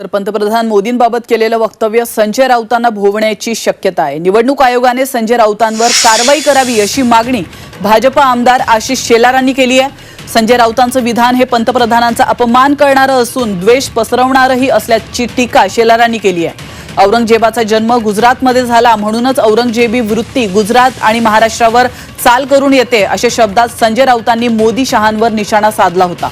तर पंतप्रधान मोदींबाबत केलेलं वक्तव्य संजय राऊतांना भोवण्याची शक्यता आहे. निवडणूक आयोगाने संजय राऊतांवर कारवाई करावी अशी मागणी भाजपा आमदार आशिष शेलारांनी केली आहे. संजय राऊतांचं विधान हे पंतप्रधानांचा अपमान करणारं असून द्वेष पसरवणारंही असल्याची टीका शेलारांनी केली आहे. औरंगजेबाचा जन्म गुजरातमध्ये झाला म्हणूनच औरंगजेबी वृत्ती गुजरात आणि महाराष्ट्रावर चाल करून येते अशा शब्दात संजय राऊतांनी मोदी शहांवर निशाणा साधला होता.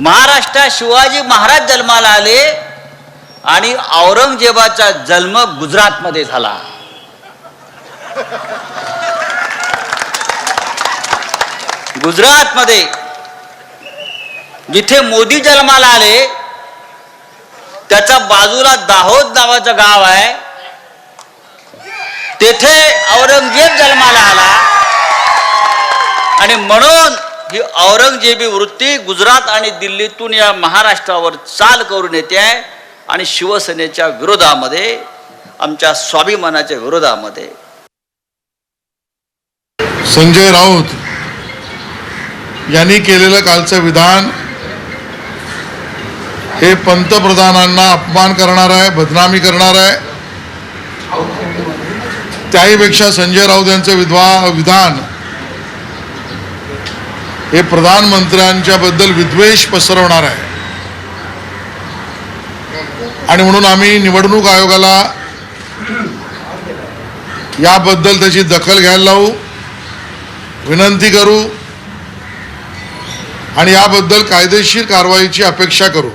महाराष्ट्रात शिवाजी महाराज जन्माला आले आणि औरंगजेबाचा जन्म गुजरातमध्ये झाला. गुजरातमध्ये जिथे मोदी जन्माला आले त्याच्या बाजूला दाहोद नावाचं गाव आहे. तेथे औरंगजेब जन्माला आला. आणि म्हणून ही औरंगजेबी वृत्ती गुजरात आणि दिल्लीतून या महाराष्ट्रावर चाल करून येते आहे आणि शिवसेनेच्या विरोधामध्ये आमच्या स्वाभिमानाच्या विरोधामध्ये. संजय राऊत यांनी केलेलं कालचं विधान हे पंतप्रधानांना अपमान करणार आहे बदनामी करणार आहे. त्याहीपेक्षा संजय राऊत यांचं विधवा विधान हे प्रधानमंत्र्यांच्याबद्दल विद्वेष पसरवणार आहे. आणि म्हणून आम्ही निवडणूक आयोगाला याबद्दल त्याची दखल घ्यायला लावू विनंती करू आणि याबद्दल कायदेशीर कारवाईची अपेक्षा करू.